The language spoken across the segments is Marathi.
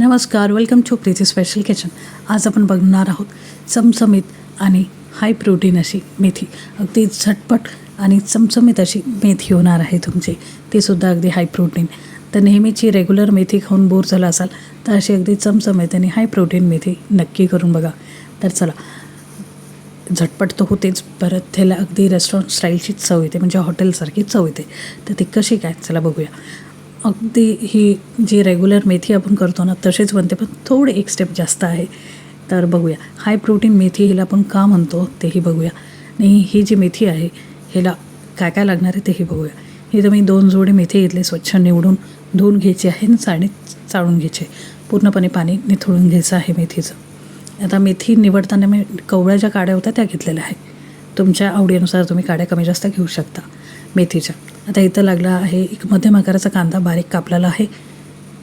नमस्कार welcome to Preeti special kitchen आज आपण बघणार आहोत चमचमीत आणि हाय प्रोटीन अशी मेथी. अगदी झटपट आणि चमचमीत अशी मेथी होणार आहे तुमची. ती सुद्धा अगदी हाय प्रोटीन तर नेहमीची रेग्युलर मेथी खाऊन बोर झाला असाल तर अशी अगदी चमचमीत आणि हाय प्रोटीन मेथी नक्की करून बघा. तर चला झटपट तर होतेच परत त्याला अगदी रेस्टॉरंट स्टाईलची चव येते म्हणजे हॉटेलसारखी चव येते. तर ती कशी काय? चला बघूया. अगदी ही जी रेग्युलर मेथी आपण करतो ना तशीच बनते पण थोडे एक स्टेप जास्त आहे. तर बघूया. हाय प्रोटीन मेथी हिला आपण का म्हणतो तेही बघूया. आणि ही जी मेथी आहे हिला काय काय लागणार आहे तेही बघूया. हे तर मी दोन जोडे मेथी घेतले स्वच्छ निवडून धुवून घ्यायची आहे आणि चाळणीत चाळून घ्यायचे पूर्णपणे पाणी निथळून घ्यायचं आहे मेथीचं. आता मेथी निवडताना मी कवळ्या ज्या काड्या होत्या त्या घेतलेल्या आहे तुमच्या आवडीनुसार तुम्ही काड्या कमी जास्त घेऊ शकता मेथीच्या. आता इथं लागला आहे एक मध्यम आकाराचा कांदा बारीक कापलेला आहे.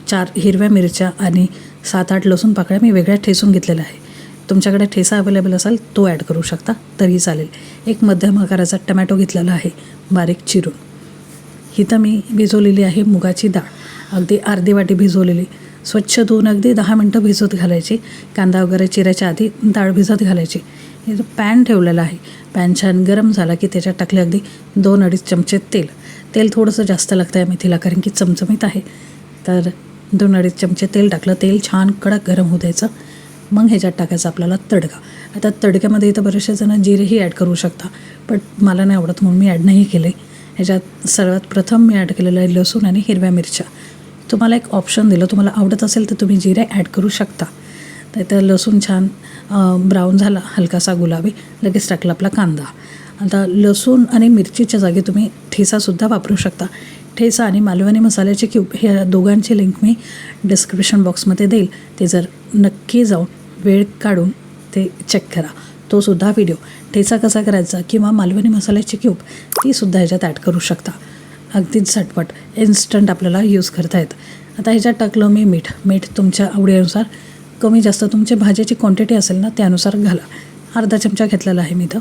चार हिरव्या मिरच्या आणि सात आठ लसूण पाकळ्या मी वेगळ्या ठेसून घेतलेल्या आहे. तुमच्याकडे ठेसा अवेलेबल असेल तो ॲड करू शकता तरी चालेल. एक मध्यम आकाराचा टमॅटो घेतलेला आहे बारीक चिरून. हिथं मी भिजवलेली आहे मुगाची डाळ. अगदी अर्धी वाटी भिजवलेली. स्वच्छ धुवून अगदी दहा मिनटं भिजवत घालायची. कांदा वगैरे चिरायच्या आधी डाळ भिजत घालायची. हे पॅन ठेवलेला आहे पॅन छान गरम झाला की त्याच्यात टाकले अगदी दोन अडीच चमचे तेल. तेल थोडंसं जास्त लागतं आहे मेथीला कारण की चमचमीत आहे. तर दोन अडीच चमचे तेल टाकलं तेल छान कडक गरम होऊ द्यायचं. मग ह्याच्यात टाकायचं आपल्याला तडका. आता तडक्यामध्ये इथं बरेचसे जण जिरेही ॲड करू शकता बट मला नाही आवडत म्हणून मी ॲड नाही केले ह्याच्यात सर्वात प्रथम मी ॲड केलेलं आहे लसूण आणि हिरव्या मिरच्या. तुम्हाला एक ऑप्शन दिलं तुम्हाला आवडत असेल तर तुम्ही जिरे ॲड करू शकता. तर इथं लसूण छान ब्राऊन झाला हलकासा गुलाबी लगेच टाकला आपला कांदा. आता लसूण आणि मिरचीच्या जागी तुम्ही ठेसासुद्धा वापरू शकता. ठेसा आणि मालवणी मसाल्याचे क्यूब हे दोघांची लिंक मी डिस्क्रिप्शन बॉक्समध्ये देईल. ते जर नक्की जाऊन वेळ काढून ते चेक करा. तो सुद्धा व्हिडिओ ठेचा कसा करायचा किंवा मालवणी मसाल्याची क्यूब तीसुद्धा ह्याच्यात ॲड करू शकता. अगदीच झटपट इन्स्टंट आपल्याला यूज करता येतं. आता ह्याच्यात टाकलं मी मीठ. मीठ तुमच्या आवडीनुसार. कमी जास्त तुमच्या भाज्याची क्वांटिटी असेल ना त्यानुसार घाला. अर्धा चमचा घेतलेला आहे मी इथं.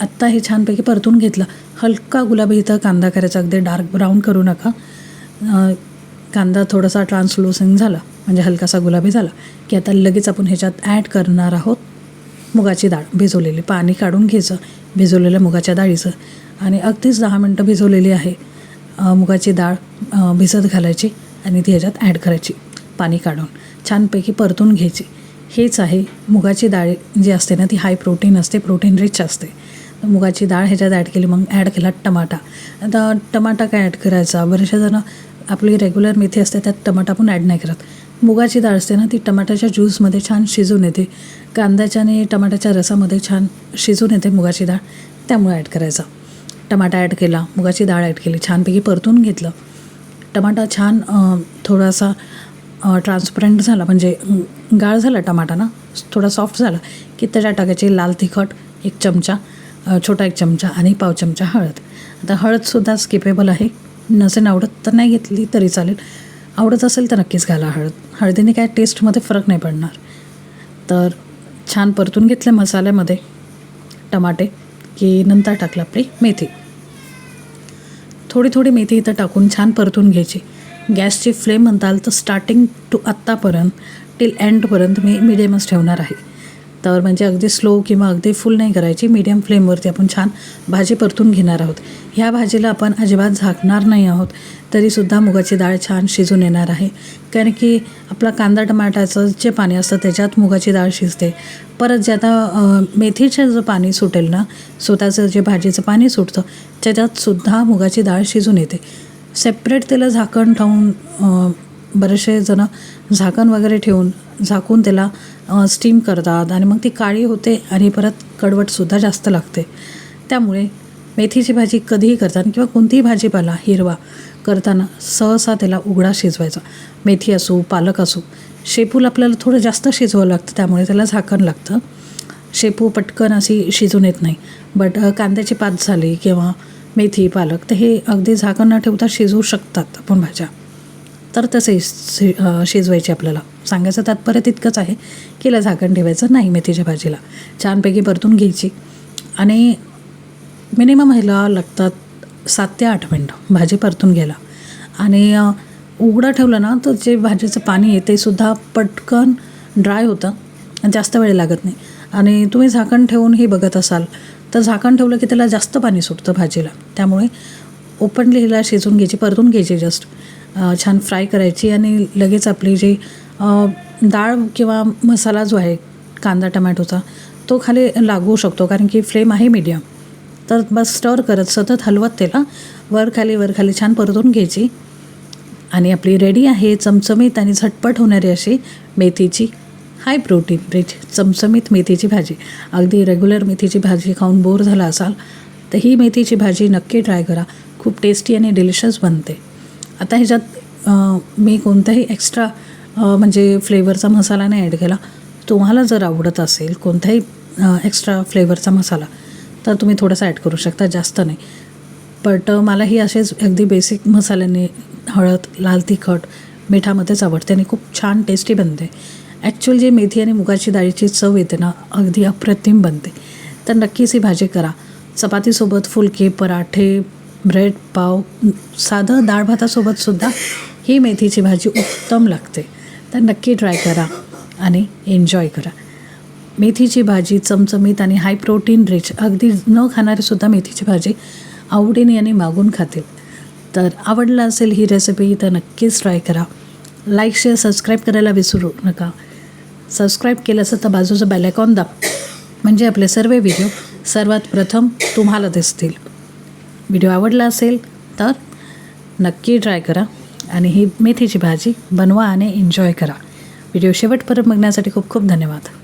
आत्ता हे छानपैकी परतून घेतलं. हलका गुलाबी इथं कांदा करायचा. अगदी डार्क ब्राऊन करू नका. कांदा थोडासा ट्रान्सलुसिंग झाला. म्हणजे हलकासा गुलाबी झाला. की आता लगेच आपण ह्याच्यात ॲड करणार आहोत मुगाची डाळ. भिजवलेली पाणी काढून घ्यायचं. भिजवलेल्या मुगाच्या डाळीचं. आणि अगदीच दहा मिनटं भिजवलेली आहे. मुगाची डाळ भिजत घालायची आणि ती ह्याच्यात ॲड करायची. पाणी काढून. छानपैकी परतून घ्यायची. हेच आहे मुगाची डाळ जी असते ना ती हाय प्रोटीन असते. प्रोटीन रिच असते. मुगाची डाळ ह्याच्यात ॲड केली मग ॲड केला टमाटा. आता टमाटा काय ॲड करायचा? बरेचसे जण आपली रेग्युलर मेथी असते त्यात टमाटा पण ॲड नाही करत. मुगाची डाळ असते ना ती टमाट्याच्या ज्यूसमध्ये छान शिजून येते. कांद्याच्या आणि टमाट्याच्या रसामध्ये छान शिजून येते मुगाची डाळ. त्यामुळे ॲड करायचा. टमाटा ॲड केला मुगाची डाळ ॲड केली छानपैकी परतून घेतलं. टमाटा छान थोडासा ट्रान्सपरंट झाला म्हणजे गाळ झाला टमाटा ना? थोडा सॉफ्ट झाला की त्याच्यात टाकायची लाल तिखट एक चमचा छोटा एक चमचा आणि पाव चमचा हळद. आता हळदसुद्धा स्किपेबल आहे. नसेन आवडत तर नाही घेतली तरी चालेल. आवडत असेल तर नक्कीच घाला हळद. हळदीने काय टेस्टमध्ये फरक नाही पडणार. तर छान परतून घेतले मसाल्यामध्ये टमाटे की नंतर टाकलं आपली मेथी. थोडी थोडी मेथी इथं टाकून छान परतून घ्यायची. गॅसची फ्लेम म्हणताल तर स्टार्टिंग टू आत्तापर्यंत टिल एंडपर्यंत मी मिडियमच ठेवणार आहे. तर म्हणजे अगदी स्लो किंवा अगदी फुल नाही करायची मीडियम फ्लेमवरती आपण छान भाजी परतून घेणार आहोत. ह्या भाजीला आपण अजिबात झाकणार नाही आहोत तरीसुद्धा मुगाची डाळ छान शिजून येणार आहे. कारण की आपला कांदा टमाटाचं जे पाणी असतं त्याच्यात मुगाची डाळ शिजते. परत जे आता मेथीचं जे पाणी सुटेल ना स्वतःचं जे भाजीचं पाणी सुटतं त्याच्यात सुद्धा मुगाची डाळ शिजून येते. सेपरेट त्याला झाकण ठेवून बरेचसे जण झाकण वगैरे ठेवून झाकून त्याला स्टीम करतात आणि मग ती काळी होते आणि परत कडवटसुद्धा जास्त लागते. त्यामुळे मेथीची भाजी कधीही करताना किंवा कोणतीही भाजीपाला हिरवा करताना सहसा त्याला उघडा शिजवायचा. मेथी असू पालक असो शेपूला आपल्याला थोडं जास्त शिजवावं लागतं त्यामुळे त्याला झाकण लागतं. शेपू पटकन अशी शिजून येत नाही. बट कांद्याची पात झाली किंवा मेथी पालक तर हे अगदी झाकण न ठेवता शिजवू शकतात आपण भाज्या. तर तसे शि शिजवायचे आपल्याला. सांगायचं तात्पर्य तितकंच आहे की झाकण ठेवायचं नाही मेथीच्या भाजीला. छानपैकी परतून घ्यायची. आणि मिनिमम ह्याला लागतात सात ते आठ मिनटं भाजी परतून घ्यायला. आणि उघडं ठेवलं ना तर जे भाजीचं पाणी आहे ते सुद्धा पटकन ड्राय होतं. आणि जास्त वेळ लागत नाही. आणि तुम्ही झाकण ठेवूनही बघत असाल तर झाकण ठेवलं की त्याला जास्त पाणी सुटतं भाजीला. त्यामुळे ओपनली हिला शिजवून घ्यायची परतून घ्यायची जस्ट छान फ्राय करायची आणि लगेच आपली जी डाळ किंवा मसाला जो आहे कांदा टमॅटोचा तो खाली लागू शकतो कारण की फ्लेम आहे मीडियम तर बस स्टर करत सतत हलवत त्याला वर खाली वर खाली छान परतून घ्यायची. आणि आपली रेडी आहे चमचमीत आणि झटपट होणारी अशी मेथीची हाय प्रोटीन रिच चमचमीत मेथीची भाजी. अगदी रेग्युलर मेथीची भाजी खाऊन बोर झाला असाल तर ही मेथीची भाजी नक्की ट्राय करा. खूप टेस्टी आणि डिलिशियस बनते. आता ह्याच्यात मी कोणताही एक्स्ट्रा म्हणजे फ्लेवरचा मसाला नाही ॲड केला. तुम्हाला जर आवडत असेल कोणताही एक्स्ट्रा फ्लेवरचा मसाला तर तुम्ही थोडासा ॲड करू शकता जास्त नाही. बट मला ही असेच अगदी बेसिक मसाल्याने हळद लाल तिखट मिठामध्येच आवडते आणि खूप छान टेस्टी बनते. ॲक्च्युअल जी मेथी आणि मुगाची डाळीची चव येते ना अगदी अप्रतिम बनते. तर नक्कीच ही भाजी करा. चपातीसोबत फुलके पराठे ब्रेड पाव साधं डाळ भातासोबतसुद्धा ही मेथीची भाजी उत्तम लागते. तर नक्की ट्राय करा आणि एन्जॉय करा. मेथीची भाजी चमचमीत आणि हाय प्रोटीन रिच अगदी न खाणारेसुद्धा मेथीची भाजी आवडीने आणि मागून खातील. तर आवडलं असेल ही रेसिपी तर नक्कीच ट्राय करा. लाईक शेअर सबस्क्राईब करायला विसरू नका. सबस्क्राईब केलं असेल तर बाजूचं बेलायकॉन दाब. म्हणजे आपले सर्व व्हिडिओ सर्वात प्रथम तुम्हाला दिसतील. व्हिडिओ आवडला असेल तर नक्की ट्राय करा आणि ही मेथीची भाजी बनवा आणि एन्जॉय करा. व्हिडिओ शेवटपर्यंत बघण्यासाठी खूप खूप धन्यवाद.